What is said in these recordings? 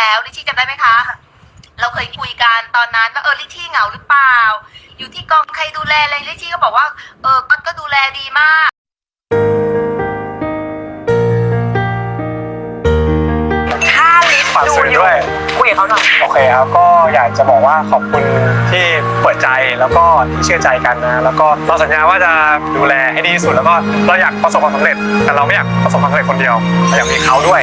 แล้วลิชชี่จำได้ไหมคะ เราเคยคุยกันตอนนั้นว่าเออลิชชี่เหงาหรือเปล่า อยู่ที่กองใครดูแลอะไรลิชชี่ก็บอกว่าเออก๊อตก็ดูแลดีมากถ้าลิฟฝากดูสื่ออยู่ด้วย คุยกับเขาหน่อย โอเคครับก็อยากจะบอกว่าขอบคุณที่เปิดใจแล้วก็ที่เชื่อใจกันนะแล้วก็เราสัญญาว่าจะดูแลให้ดีที่สุดแล้วก็เราอยากประสบความสำเร็จแต่เราไม่อยากประสบความสำเร็จคนเดียวเราอยากมีเขาด้วย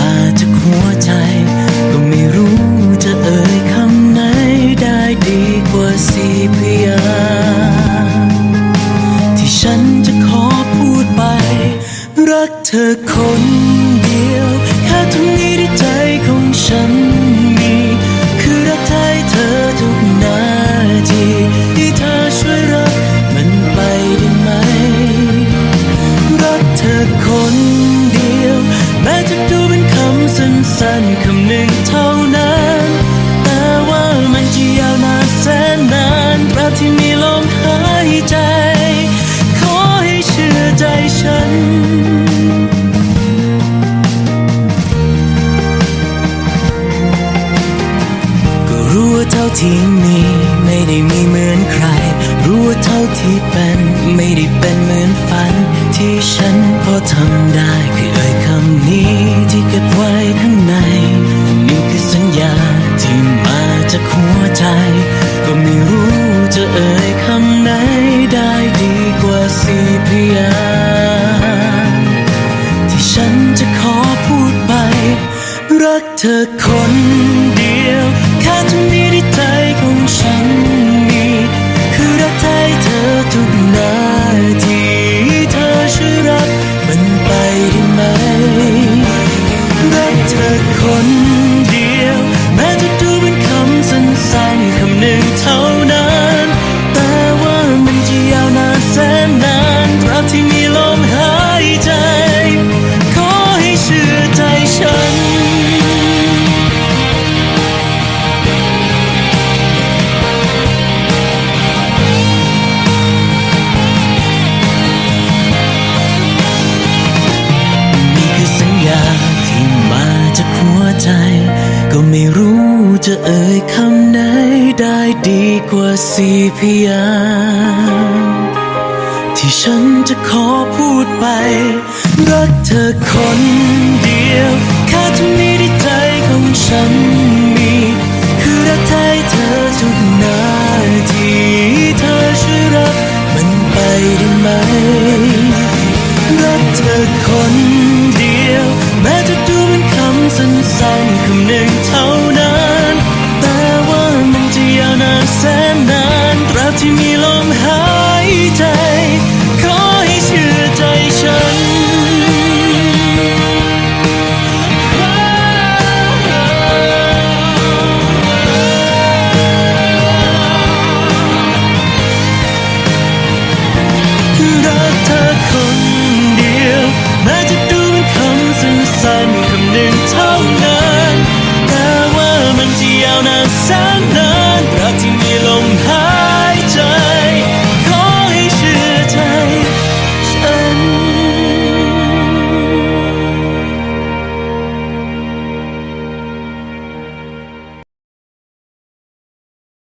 า จากหัวใจ ก็ไม่รู้จะเอ่ยคำไหนได้ดีกว่าสีพยางที่ฉันจะขอพูดไป รักเธอคน สั้นคำหนึ่งเท่านั้น แต่ว่ามันจะยาวนานแสนนานตราบที่มีลมหายใจ ขอให้เชื่อใจฉันก็รู้ว่าเท่าที่มีไม่ได้มีเหมือนใคร รู้ว่าเท่าที่เป็นไม่ได้เป็นเหมือนฝัน ที่ฉันพอทำได้คือำนี้ที่เก็บไว้ข้างใน นี่คือสัญญาที่มาจากหัวใจ ก็ไม่รู้จะเอ่ยคำไหนได้ดีกว่าสี่พยางที่ฉันจะขอพูดไป รักเธอคนเดียวแค่ตรงนี้ ใจ ก็ไม่รู้จะเอ่ยคำไหนได้ดีกว่าสี่พยางที่ฉันจะขอพูดไป รักเธอคนเดียว แค่ตรงนี้ที่ใจของฉันมี คือรักแท้เธอทุกนาทีเธอช่วยรักมันไปได้ไหม รักเธอคน สั้นคำหนึ่งเท่า